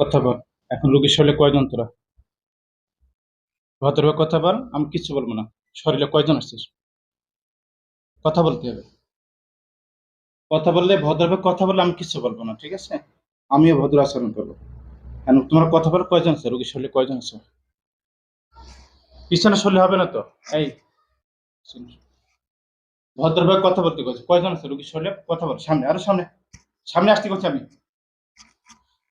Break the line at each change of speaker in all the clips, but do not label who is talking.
কথা বল। এখন রোগীর শরীরে কয়জন তোরা? ভদ্রভাবে কথা বল। আমি কিচ্ছু বলব না। শরীরে কয়জন আসছিস? কথা বলতে হবে। কথা বললে ভদ্রভাবে কথা বললে আমি কিচ্ছু বলব না, ঠিক আছে? আমিও ভদ্র আচরণ করব। কেন তোমার কথা বলে কয়জন আছে? রোগীর শরীরে কয়জন আছে? পিছনে শরীরে হবে না তো? এই। ভদ্রভাবে কথা বলতে বলছি কয়জন আছে? রোগীর শরীরে? কথা বল। সামনে, আরও সামনে। সামনে আসতে করছি আমি।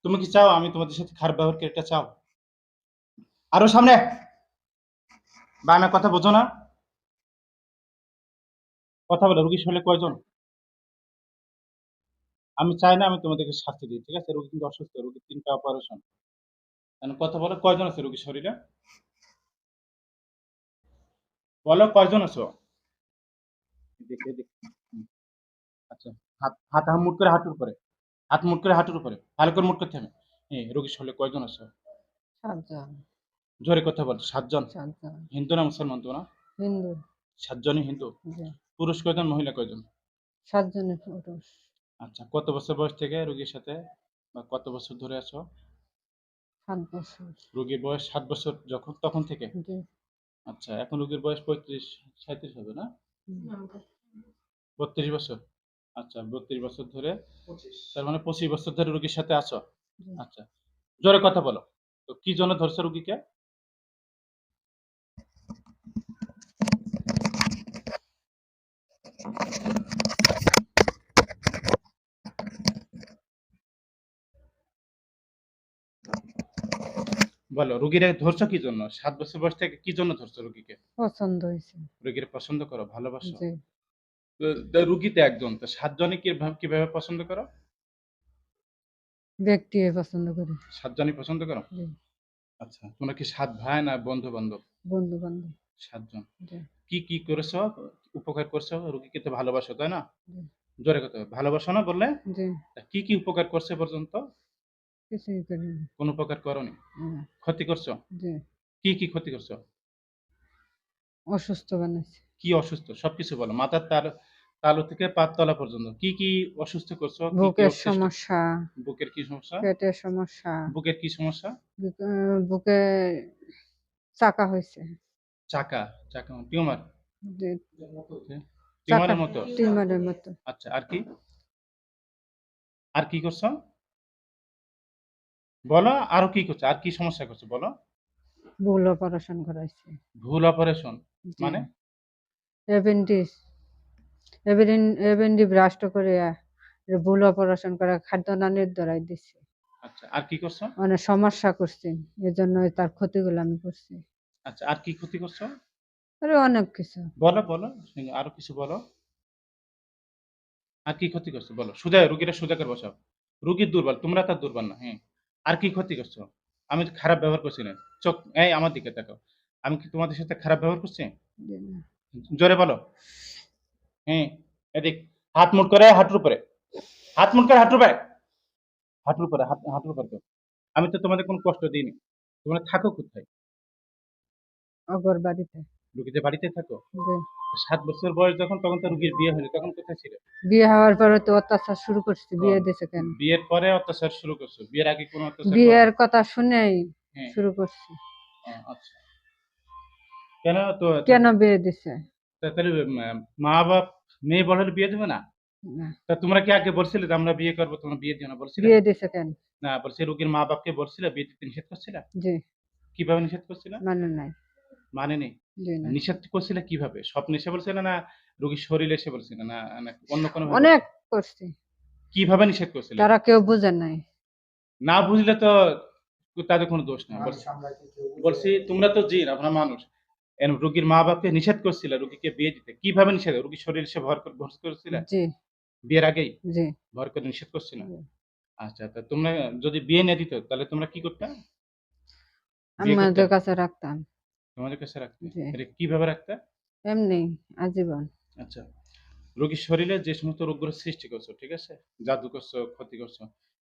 তুমি কি চাও? আমি তোমাদের সাথে খারাপ ব্যবহার করি, এটা চাও। আরও সামনে। বা আমার কথা বোঝো না। কথা বলে, রুগী শরীরে কয়জন? আমি চাই না আমি তোমাদেরকে শাস্তি দিই, ঠিক আছে? রুগী কিন্তু অসুস্থ, রুগীর তিনটা অপারেশন এখন কথা বলো, কয়জন আছে রুগীর শরীরে? বলো, কয়জন আছো? আচ্ছা হাত হাত মুট করে হাঁটুর উপরে। হাত মুট করে হাঁটুর উপরে ভালো করে মুট করতে হবে। হ্যাঁ রোগীর শরীরে কয়জন আছো?
সাতজন।
জোরে কথা বল সাতজন? হিন্দু না মুসলমান তো না
হিন্দু।
সাতজনই হিন্দু? পুরুষ কয়জন মহিলা কয়জন?
সাতজনের পুরুষ।
আচ্ছা কত বছর বয়স থেকে রোগীর সাথে বা কত বছর ধরে আছো?
সাত বছর।
রোগীর বয়স সাত বছর যখন তখন থেকে? আচ্ছা এখন রোগীর বয়স পঁয়ত্রিশ সাঁত্রিশ হবে না? বত্রিশ বছর? আচ্ছা বত্রিশ বছর ধরে? তার মানে পঁচিশ বছর ধরে রুগীর সাথে আছো? আচ্ছা জোরে কথা বলো। তো কি জন্য ধরছো রুগীকে? বলো রুগীরে ধরছো কি জন্য? সাত বছর বয়স থেকে কি জন্য ধরছো রুগীকে?
পছন্দ হয়েছে।
রুগীর পছন্দ করো ভালোবাসো।
জি
তো তো রুগী তো একজন তো সাতজনই কীভাবে পছন্দ করো?
ব্যক্তি পছন্দ করি।
সাতজনই পছন্দ করো? আচ্ছা তোমরা কি সাত ভাই না বন্ধু বান্ধব
বন্ধু বান্ধব
সাতজন কি কি করেছ? উপকার করছ? রুগীকে তো ভালোবাসো তাই না? জোরে কথা ভালোবাসো না বললে? কি কি উপকার করছে পর্যন্ত?
কিছুই করি না।
কোন উপকার করনি? ক্ষতি করছ? কি কি ক্ষতি করছ?
অসুস্থ বানাইছে।
কি অসুস্থ? সবকিছু বলো। মাথার তার তালু থেকে পাত তলা পর্যন্ত। কি কি অসুস্থ করছ?
বুকের সমস্যা।
বুকের কি সমস্যা?
পেটের সমস্যা।
বুকের কি সমস্যা?
বুকে চাকা হয়েছে।
চাকা? চাকা টিউমার?
জি
টিউমারের মতো?
টিউমারের মতো।
আচ্ছা আর কি? আর কি করছ? বলো আরও কি করছ? আর কি সমস্যা করছ? বলো।
ভুল অপারেশন করাইছে।
ভুল অপারেশন? মানে?
অ্যাপেন্ডিক্স এভেরিন এভেন্ডি ব্রাস্ট করে আহ, ভুল অপারেশন করে খাদ্য নানির দ্বারাই দিচ্ছে
আচ্ছা আর কি করছ?
অনেক সমস্যা করছি এজন্য তার ক্ষতিগুলো আমি করছি।
আচ্ছা আর কি ক্ষতি করছ?
আরে অনেক কিছু।
বলো বলো শুনি, আরও কিছু বলো। আর কি ক্ষতি করছ? বলো সোজা রুগীরা সোজা করে বসাও। রুগীর দুর্বল তোমরা তার দুর্বল না হ্যাঁ। আর কি ক্ষতি করছ? আমি তো খারাপ ব্যবহার করছি না। চোখ এই আমার দিকে তাকাও। আমি কি তোমাদের সাথে খারাপ ব্যবহার করছি? জোরে বলো। হ্যাঁ এদিক হাত মুট করে হাঁটুর উপরে। হাত মুট করে হাঁটুর উপরে। হাঁটুর উপরে হাঁটুর উপরে। আমি তো তোমাদের কোনো কষ্ট দিইনি। তোমরা থাকো কোথায়?
অগর বাড়িতে।
রুগীদের বাড়িতে থাকো? সাত বছর বয়স যখন তখন তো রুগীর বিয়ে হলো তখন কোথায় ছিল?
বিয়ে হওয়ার পরে তো অত্যাচার শুরু করছি বিয়ে কেন?
বিয়ের পরে অত্যাচার শুরু করছ? বিয়ের আগে কোনো অত্যাচার
বিয়ের কথা শুনেই
হ্যাঁ,
শুরু করছি।
আচ্ছা। কেন তো
কেন বিয়ে দিছে?
তাহলে মা বাপ মেয়ে বড় বিয়ে দেবে না? তা তোমরা কি আগে বলছিলে যে আমরা বিয়ে করব তোমরা বিয়ে দিও না বলছিলে?
বিয়ে দিছে কেন?
না বলছি রুগীর মা বাপকে বলছিলে বিয়ে দিতে নিষেধ করছিলে?
জি।
কীভাবে নিষেধ করছিলে?
মানে নাই।
মানে নেই? নিষেধ করছিলে কীভাবে? স্বপ্নে এসে বলছিলে না রোগীর শরীরে এসে বলছিলে না অন্য কোনো
অনেক করছি।
কীভাবে নিষেধ করছিলে?
তারা কেউ বুঝে নাই।
না বুঝলে তো তাদের কোনো দোষ নেই। বলছি তোমরা তো জিন আপনারা মানুষ। রোগীর মা বাপকে নিষেধ করছিলে রোগীকে বিয়ে দিতে। কীভাবে নিষেধ? রোগীর শরীর এসে ভর করে ভর করছিলে? বিয়ের আগেই? ভর করে নিষেধ করছিল? আচ্ছা তা তোমরা যদি বিয়ে না দিত তাহলে তোমরা কি করতে?
আমাদের কাছে রাখতাম।
তোমাদের কাছে রাখতে? এটা কীভাবে রাখতে?
এমনি আজীবন।
আচ্ছা রোগীর শরীরে যে সমস্ত রোগগুলো সৃষ্টি করছ ঠিক আছে? জাদু করছ ক্ষতি করছ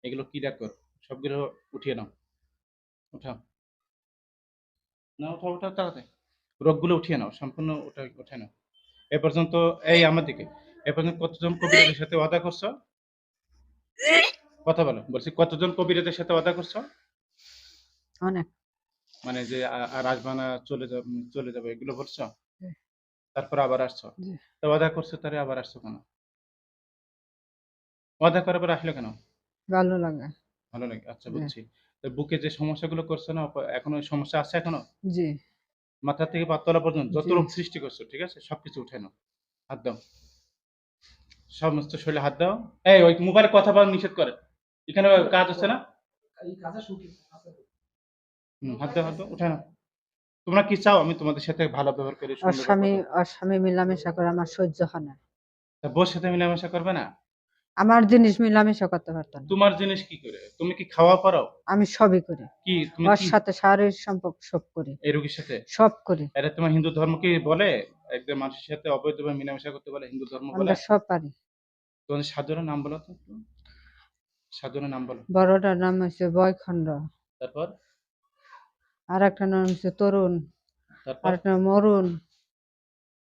এগুলো কি দেখো সবগুলো উঠিয়ে নাও। উঠাও। না উঠাও উঠাও তাড়াতাড়ি। রোগগুলো উঠিয়ে নাও সম্পূর্ণ ওটা উঠে নাও। এ পর্যন্ত এই আমার দিকে এ পর্যন্ত কতজন কবিরাজের সাথে ওয়াদা করছ? কথা বলো বলছি কতজন কবিরাজের সাথে ওয়াদা করছ?
অনেক।
মানে যে আ- আর আসবা না চলে যাবে চলে যাবে এগুলো বলছো? তারপর আবার আসছো। তো ওয়াদা করছ তারে আবার আসছো কেন? ওয়াদা করার পর আসলে কেন?
ভালো লাগে।
ভালো লাগে আচ্ছা। বুঝছি। তো বুকে যে সমস্যাগুলো করছ না এখনও ওই সমস্যা আছে এখনও?
জি।
মাথা থেকে পাতলা পর্যন্ত যত রোগ সৃষ্টি করছ ঠিক আছে? সবকিছু উঠে নাও। হাত দাও। সমস্ত শরীরে হাত দাও। এই ওই মোবাইলে কথা বলা নিষেধ করে। এখানে কাজ হচ্ছে না? হুম, হাত দাও হাত দাও উঠে নাও। তোমরা কি চাও? আমি তোমাদের সাথে ভালো ব্যবহার করি সুন্দর
স্বামী মিলামেশা করে আমার সহ্য হয় না।
বউর সাথে মিলামেশা করবে না?
আমার জিনিস মিলামেশা করতে পারতো না।
তোমার জিনিস কি করে? তুমি কি খাওয়া পারো
আমি সবই করি।
কি তুমি
ওর
কি?
সাথে শারীরিক সম্পর্ক সব করি।
এই রোগীর সাথে?
সব করি।
এটা তোমার হিন্দু ধর্ম কি বলে? একদম মানুষের সাথে অবৈধভাবে মিলামেশা করতে বলে হিন্দু ধর্ম বলে?
আমরা সব পারি।
তোমাদের সাধুরের নাম বলো তো একটু। সাধুরের নাম বলো।
বড়টার নাম হচ্ছে বয়খণ্ড।
তারপর?
আর একটা নাম হচ্ছে তরুণ।
তারপর?
আর একটা মরুণ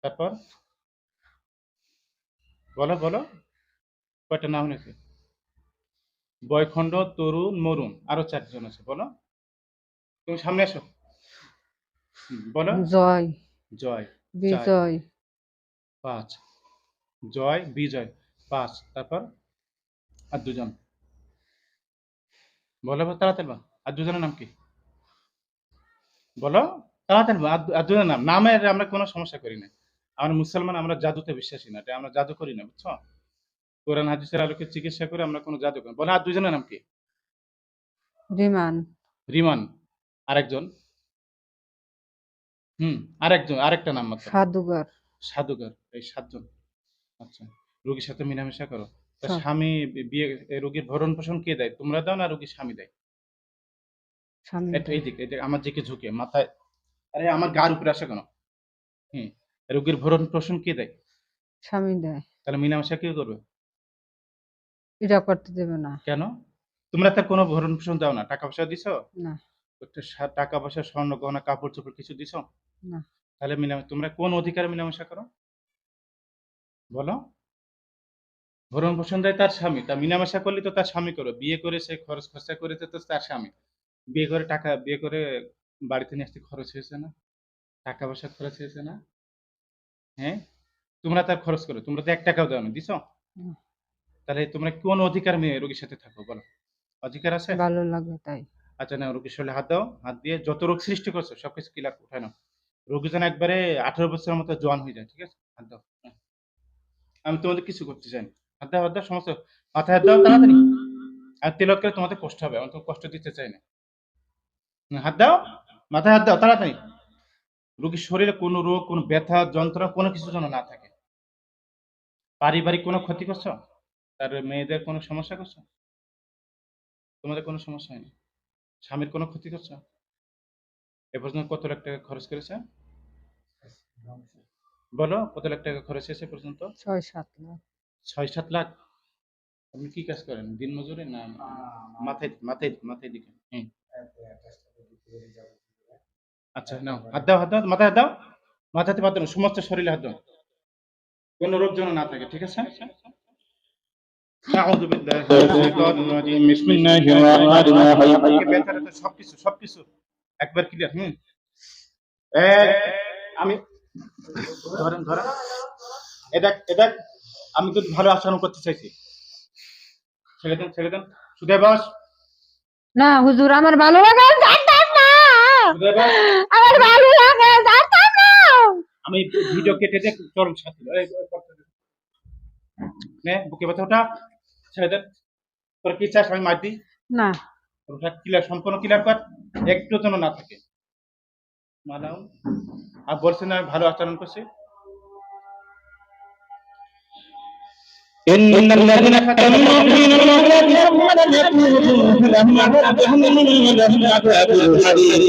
তারপর? বলো বলো। কয়টা নাম হয়েছে? বয়খণ্ড তরুণ মরুণ আরও চারজন আছে বলো। তুমি সামনে আসো। বলো।
জয়।
জয়
বিজয়।
পাঁচ। জয় বিজয় পাঁচ। তারপর আর দুজন। বলো তাড়াতাড়ি বলো। আর দুজনের নাম কি? বলো তাড়াতাড়ি। আর আর দুজনের নাম। নামের আমরা কোনো সমস্যা করি না আমরা মুসলমান আমরা জাদুতে বিশ্বাসী না। এটা আমরা জাদু করি না বুঝছ? কোরআন হাদিসের আলোকে চিকিৎসা করে আমরা কোনো জাদু করি। বলো আর দুজনের নাম কি?
রিমান।
রিমান। আরেকজন? হুম আরেকজন আরেকটা নাম মাত্র। সাধুকার। এই সাতজন। আচ্ছা রোগীর সাথে মিলামেশা করো। তা স্বামী বিয়ে রোগীর ভরণ পোষণ কে দেয়? তোমরা দাও না রোগীর স্বামী দেয়?
স্বামী
একটু এই দিকে, আমার দিকে ঝুঁকে মাথায়। আরে আমার গার উপরে আসে কেন? হুম রোগীর ভরণ পোষণ কে দেয়?
স্বামী দেয়।
তাহলে মিলামেশা কে করবে?
এটা করতে দেবে না।
কেন? তোমরা তার কোনো ভরণ পোষণ দাও না। টাকা পয়সা দিছো?
না।
একটু টাকা পয়সা স্বর্ণ গহনা কাপড় চোপড় কিছু দিছো?
না।
তাহলে মিলাম তোমরা কোন অধিকারে মিলামেশা করো? বলো। ভরণ পোষণ দেয় তার স্বামী। তা মিলামেশা করলে তো তার স্বামী করো বিয়ে করে সে খরচ খরচা করেছে তো তার স্বামী। বিয়ে করে টাকা বিয়ে করে বাড়িতে নিয়ে আসতে খরচ হয়েছে না? টাকা পয়সা খরচ হয়েছে না? হ্যাঁ? তোমরা তার খরচ করো। তোমরা তো এক টাকাও দাও না। দিছো। তাহলে তোমরা কোন অধিকার নিয়ে রোগীর সাথে থাকো বলো? অধিকার আছে?
ভালো লাগে তাই।
আচ্ছা না রোগীর শরীরে হাত দাও হাত দিয়ে যত রোগ সৃষ্টি করছ সবকিছু ক্লিয়ার উঠায় নাও। রোগী যেন একবারে আঠারো বছরের মতো জোয়ান হয়ে যায় ঠিক আছে? হাত দাও হ্যাঁ। আমি তোমাদের কিছু করতে চাই হাত দাও হাত দাও সমস্ত মাথায় হাত দাও তাড়াতাড়ি। আর তেলত করে তোমাদের কষ্ট হবে আমি তো কষ্ট দিতে চাই না। হাত দাও মাথায় হাত দাও তাড়াতাড়ি। রোগীর শরীরে কোনো রোগ কোনো ব্যথা যন্ত্রণা কোনো কিছু যেন না থাকে। পারিবারিক কোনো ক্ষতি করছ? তার মেয়েদের কোনো সমস্যা করছ? তোমাদের কোনো সমস্যা হয়নি? স্বামীর কোনো ক্ষতি করছ? এ পর্যন্ত কত লাখ টাকা খরচ করেছে? বলো কত লাখ টাকা খরচ হয়েছে এ পর্যন্ত?
ছয় সাত লাখ।
ছয় সাত লাখ? আপনি কি কাজ করেন? দিন মজুরি না মাথায় মাথায় মাথায় দিকে? হুম। আচ্ছা নাও হাত দাও হাত দাও মাথায় হাত দাও। মাথাতে হাত সমস্ত শরীরে হাত দাও। কোনো রোগ যেন না থাকে ঠিক আছে? সবকিছু সবকিছু। একবার ক্লিয়ার হুম। এক আমি ধরেন ধরেন। এটা এটা আমি তো ভালো আচরণ করতে চাইছি। ছেড়ে দেন ছেড়ে দেন। সুদে বাস।
না হুজুর আমার ভালো লাগে জানতাম না। আমার ভালো লাগে জানতাম না।
আমি ভিডিও কেটে দিয়ে চরম সাথে। নে বুকে ব্যথা ওটা ছেড়ে দেন তোর কি চাস আমি মার দিই
না
ওটা ক্লিয়ার সম্পূর্ণ ক্লিয়ার কর একটু যেন না থাকে মানাও আর বলছে না আমি ভালো আচরণ করছি
إن الذين فتنوا المؤمنين والمؤمنات ولم يتوبوا فلهم عذاب جهنم ولهم عذاب الحريق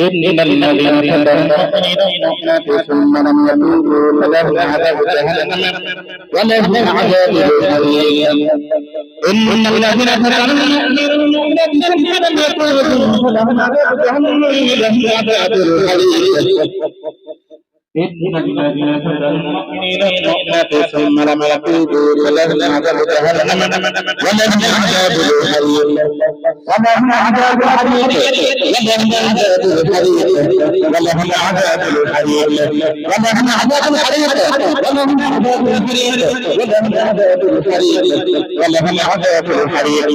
إن الذين فتنوا المؤمنين والمؤمنات ثم لم يتوبوا عذاب جهنم عذاب الحريق إن الذين فتنوا المؤمنين والمؤمنات ثم لم يتوبوا عذاب جهنم ولهم عذاب الحريق إن الذين فتنوا المؤمنين المؤمنات ثم لم يتوبوا فلهم عذاب جهنم ولهم عذاب الحريق ولهم عذاب الحريق ولهم عذاب الحريق ولهم عذاب الحريق ولهم عذاب الحريق ولهم عذاب الحريق ولهم عذاب الحريق ولهم عذاب الحريق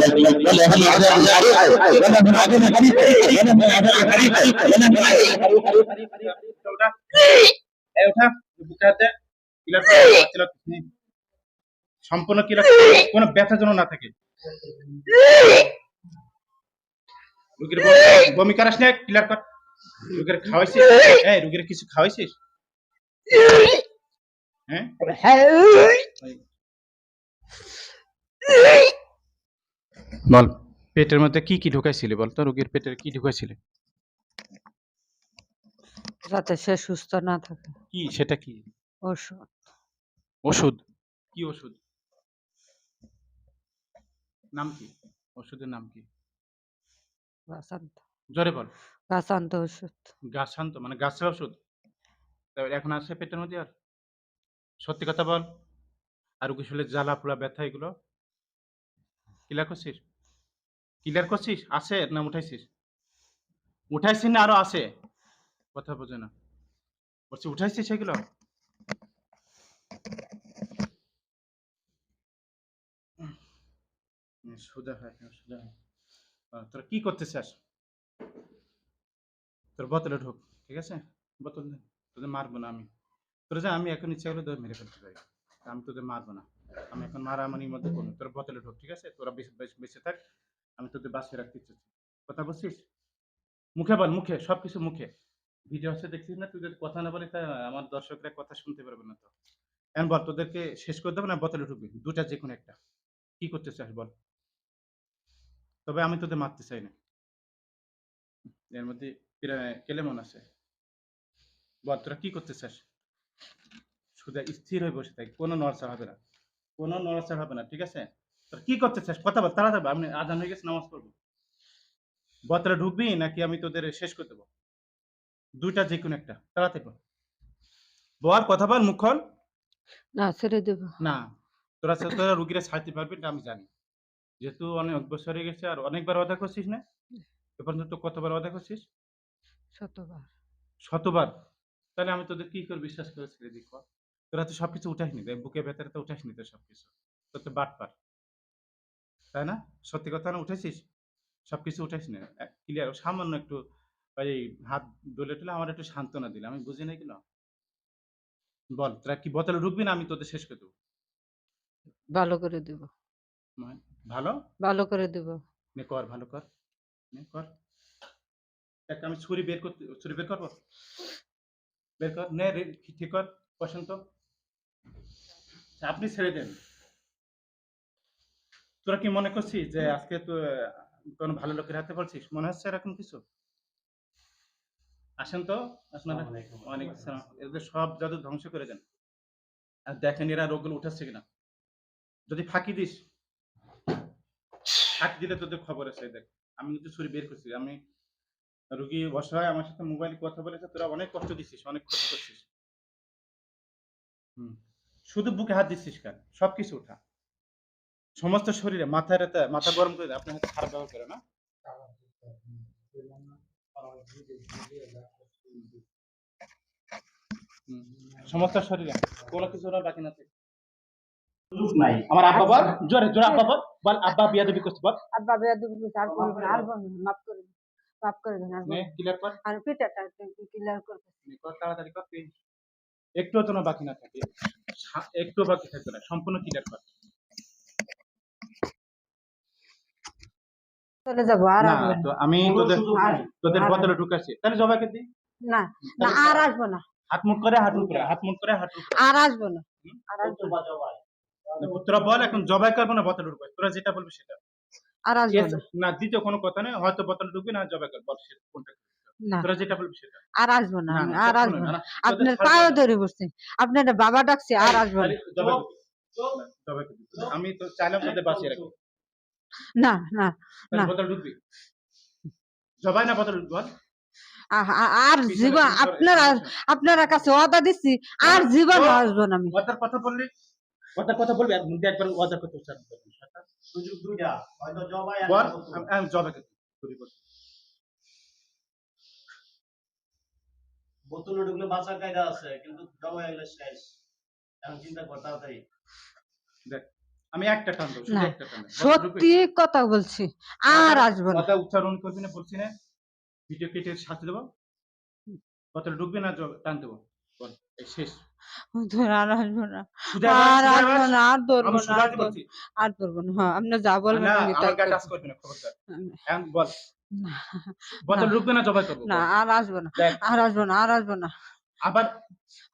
ولهم عذاب الحريق ولهم عذاب الحريق ولهم عذاب الحريق ولهم عذاب الحريق
কর সম্পূর্ণ কোনো ব্যথা যেন না থাকে। রুগীর বমি- করাস না ক্লিয়ার কর রুগীর খাওয়াইছিস? এই! রুগীর কিছু খাওয়াইছিস? হ্যাঁ? বল পেটের মধ্যে কি কি ঢুকাইছিলি বল তো? রুগীর পেটের কি ঢুকাইছিলি?
যাতে সে সুস্থ না থাকে।
কি? সেটা কি?
ওষুধ।
ওষুধ? কি ওষুধ? নাম কি? ওষুধের নাম কি?
গাছান্ত।
জোরে বল।
গাছান্ত ওষুধ।
গাছান্ত? মানে গাছের ওষুধ? তারপরে এখন আছে পেটের মধ্যে আর? সত্যি কথা বল। আর কিছু শুলে জ্বালা পোড়া ব্যথা এগুলো? ক্লিয়ার করছিস? ক্লিয়ার করছিস? আছে না উঠাইছিস? উঠাইছিস না আরও আছে? কথা বোঝে না। বলছি উঠাইছিস সেগুলো? সোজা হয় হ্যাঁ, তোরা কি করতে চাস তোর বোতলে ঢোক ঠিক আছে? বোতল। তোদের মারবো না আমি। তোরা যা আমি এখন ইচ্ছা করলে তোদের মেরে ফেলতে পারি। আমি তোদের মারবো না। আমি এখন মারামারির মধ্যে করব তোর বোতলে ঢোক ঠিক আছে? তোরা বেঁচে থাক। আমি তোদের বাঁচিয়ে রাখতে চাচ্ছি কথা বলছিস? মুখে বল মুখে সব কিছু মুখে। ভিডিও হচ্ছে দেখছিস না? তুই যদি কথা না বলে তা আমার দর্শকরা কথা শুনতে পারবে না তো। এখন বল, তোদেরকে শেষ করে দেবো না বোতলে ঢুকবি? দুটা যে কোনো একটা। কি করতে চাস বল। তবে আমি তোদের মারতে চাই না। এর মধ্যে কেলেমন আছে। বল, তোরা কি করতে চাস? শুধু স্থির হয়ে বসে থাকি, কোনো নড়াচড়া হবে না। কোনো নড়াচড়া হবে না, ঠিক আছে? তোরা কি করতে চাস? কথা বল, তাড়াতাড়ি বল। আমি আজান হয়ে গেছে, নামাজ পড়ব। বতরা ঢুকবি নাকি আমি তোদের শেষ করে দেবো? দুইটা যে কোনো একটা তাড়াতাড়ি বল বল কথা বল মুখ খোল।
না ছেড়ে দেব।
না তোরা তোরা রুগীরা ছাড়তে পারবি এটা আমি জানি। যেহেতু অনেক বছর হয়ে গেছে আর অনেকবার অদা করছিস না? এ পর্যন্ত কতবার অদা করছিস?
শতবার।
শতবার? তাহলে আমি তোদের কি করে বিশ্বাস করে ছেড়ে দিই কর? তোরা তো সবকিছু উঠাসনি তাই বুকে ভেতরে তো উঠাসনি তো সবকিছু। তোর তো বাট পার। তাই না? সত্যি কথা না উঠেছিস? সবকিছু উঠাইস না। ক্লিয়ার সামান্য একটু ওই হাত দোলে টোলে আমার একটু সান্ত্বনা দিলে। আমি বুঝি নাই কিনা? বল তোরা কি বোতলে ঢুকবি না আমি তোদের শেষ করে দেবো?
ভালো করে দেব।
ভালো?
ভালো করে দেব।
নে কর ভালো কর। নে কর। দেখ আমি ছুরি বের করতে ছুরি বের করব? বের কর নে ঠিক কর বসন্ত। আপনি ছেড়ে দেন। তোরা কি মনে করছিস যে আজকে তো কোনো ভালো লোকের হাতে পড়ছিস মনে হচ্ছে এরকম কিছু? আসেন তো? আপনারা অনেক এদের সব জাদু ধ্বংস করে দেন। আর দেখেন এরা রোগগুলো উঠাচ্ছে কিনা। যদি ফাঁকি দিস ফাঁকি দিলে তোদের খবর আছে দেখ। আমি কিন্তু ছুরি বের করছি। আমি রুগী অসহায় আমার সাথে মোবাইলে কথা বলেছে তোরা অনেক কষ্ট দিচ্ছিস অনেক ক্ষতি করছিস। শুধু বুকে হাত দিচ্ছিস কেন? সবকিছু উঠা। সমস্ত শরীরে মাথায় রাতে মাথা গরম করে আপনার হাতে খারাপ ব্যবহার করে না। সমস্ত শরীরে। কোনো কিছু না বাকি না থাকে।
নাই।
আমার আব্বা বল? জোরে জোরে আব্বা বল। বল আব্বা বিয়া দেবী করছে বল।
আব্বা বেয়া দেব আর করব না আর বলব না, মাফ করে মাফ করে দিন আর
নে ক্লিয়ার কর।
আর পিটাটা ক্লিয়ার
নে, কর তাড়াতাড়ি কর তুই একটুও যেন বাকি না থাকে। একটুও বাকি থাকবে না সম্পূর্ণ ক্লিয়ার কর।
চলে যাব আর
না
আসব না।
তো আমি তোদের তোদের বদলে ঢুকাচ্ছি তাহলে
না না আর আসব না।
হাত করে হাত করে হাত মুখ করে হাত মুখ করে।
আর আসব না। আর আসব না।
তোরা বল এখন জবাই করব না বোতলে ঢুকবে। তোরা যেটা বলবি সেটা।
আর আসব না।
না দ্বিতীয় কোনো কথা নেই হয়তো বোতলে ঢুকবি না জবাই কর বল সেটা কোনটা
না।
তোরা যেটা বলবি সেটা।
আর আসব না
না,
আমি, আর আসব
না,
না
না,
আপনার পায়ে ধরে বসছি। আপনার বাবা ডাকছে আর আসব না।
জবাই করবি। জবাই করবি। আমি তো চাইলাম তোদের বাঁচিয়ে রাখব।
না না না।
বোতল ঢুকবি। জবাই না বোতল ঢুকবি
আর জীবন
পিছনে-
আপনারা আপনারা কাছে ওয়াদা দিচ্ছি আর জীবন আসব না আমি।
কথা বললি কথা বলবি আর মুখে একবার ওদের কথা উচ্চারণ করবি
সুযোগ দুইটা হয়তো জবাই আর
বল
না করতে।
আমি- আমি জবে
বোতলে ঢুকলে বাঁচার কায়দা আছে কিন্তু জবাই হলে শেষ। এখন চিন্তা কর তাড়াতাড়ি।
দেখ আমি একটা টান দেবো শুধু একটা টান।
সত্যি কথা বলছি আর আসব না।
কথা উচ্চারণ করবি না বলছি না। ভিডিও কেটে সাথে দেবো। কথাটা ঢুকবে না টান দেবো। বল শেষ।
আর আসব না। আর আসব না আর ধরবো না আর ধরবো- না। হ্যাঁ আপনি যা বলবেন
না
আমি তাই করব।
না খবরদার। এখন বল। বোতল ঢুকবে না জবাই করব
না আর আসব না। আর আসব না আর আসব না।
আবার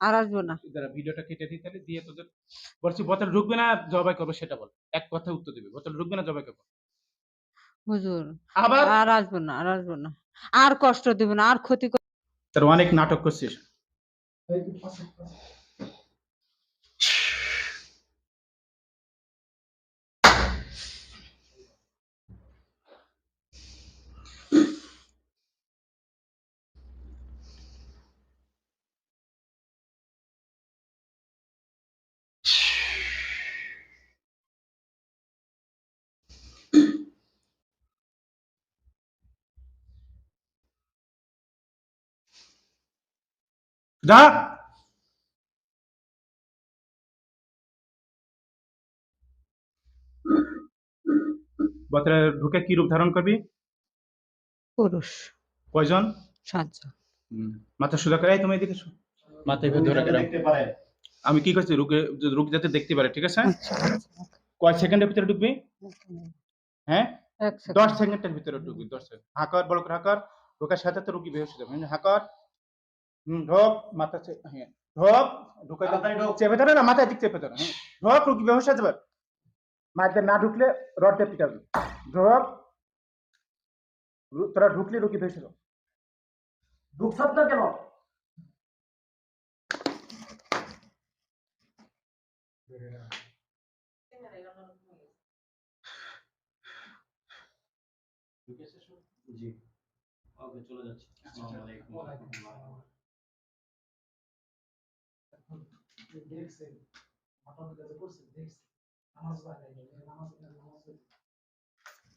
আর আসব না।
যারা ভিডিওটা কেটে দিই তাহলে দিয়ে তোদের বলছি বোতল ঢুকবে না জবাই করব সেটা বল। এক কথা উত্তর দিবে বোতল ঢুকবে না জবাই করব।
হুজুর
আবার?
আর আসব না আর আসব না। আর কষ্ট দিব না আর ক্ষতি
তোর অনেক নাটক করছিস। যা। বোতলে ঢুকে কি রূপ ধারণ করবি?
পুরুষ।
কয়জন?
সাতজন।
মাথা সোজা করে তুমি এদিকে মাথা এভাবে ধরে রাখো।
দেখতে পারে।
আমি কি করছি? রুকে রুক যাতে দেখতে পারে ঠিক আছে?
আচ্ছা, আচ্ছা,
কয় সেকেন্ডের ভিতরে ঢুকবি? হ্যাঁ? দশ সেকেন্ডের ভিতরে ঢুকবি দশ সেকেন্ড। হাকার বড় করে হাকার। ঢোকার সাথে তো রুগী বেহোশ হয়ে যাবে। হাকার। ঢোক মাথা হ্যাঁ ঢোক ঢুকে। চেপে ধরে না মাথায় দিক চেপে ধরে। হ্যাঁ ঢোক রুগী হয়ে যাবে। মাঝে না ঢুকলে রড দিয়ে পিটাবি। ঢোক তোরা ঢুকলে রুগী হয়ে যাবে
ঢুকছাপ না কেন? জি। ওকে চলে যাচ্ছি। আসসালামু আলাইকুম।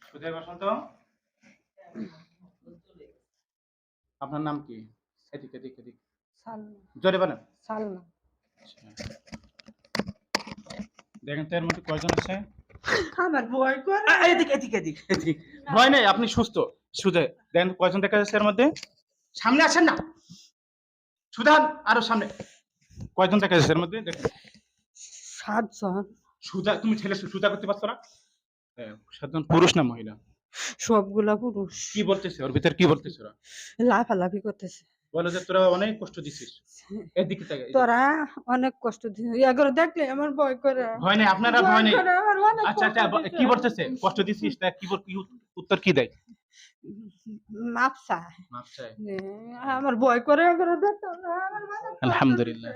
সুজয় বসন্ত আপনার নাম কি এদিক এদিক এদিক জোরে বলেন
সালমা
দেখেন তো এর মধ্যে কয়জন আছে?
আমার ভয় করে।
এদিক এদিক এদিক এদিক। ভয় নেই আপনি সুস্থ। সুজয় দেখেন কয়জন দেখা যাচ্ছে এর মধ্যে? সামনে আসেন না। সুধান আরও সামনে। কয়জন দেখা যাচ্ছে এর মধ্যে? দেখেন
সাতজন।
সুদা তুমি ছেলে সুদা করতে পারছ না? হ্যাঁ, সাতজন পুরুষ না মহিলা?
সবগুলা পুরুষ।
কি বলতেছে? ওর ভিতর কি বলতেছে ওরা?
লাফালাফি করতেছে।
বলে যে তোরা অনেক কষ্ট দিছিস। এদিকে থেকে
তোরা অনেক কষ্ট দিছিস এগুলো দেখলে আমার ভয় করে।
ভয় নাই আপনারা ভয় নেই। আচ্ছা আচ্ছা। কি বলতেছে? কষ্ট দিছিস? তা কি কি উত্তর কি দেয়?
মাপ চায়।
মাপ চায়।
আমার ভয় করে এগুলো দেখতে
আলহামদুলিল্লাহ।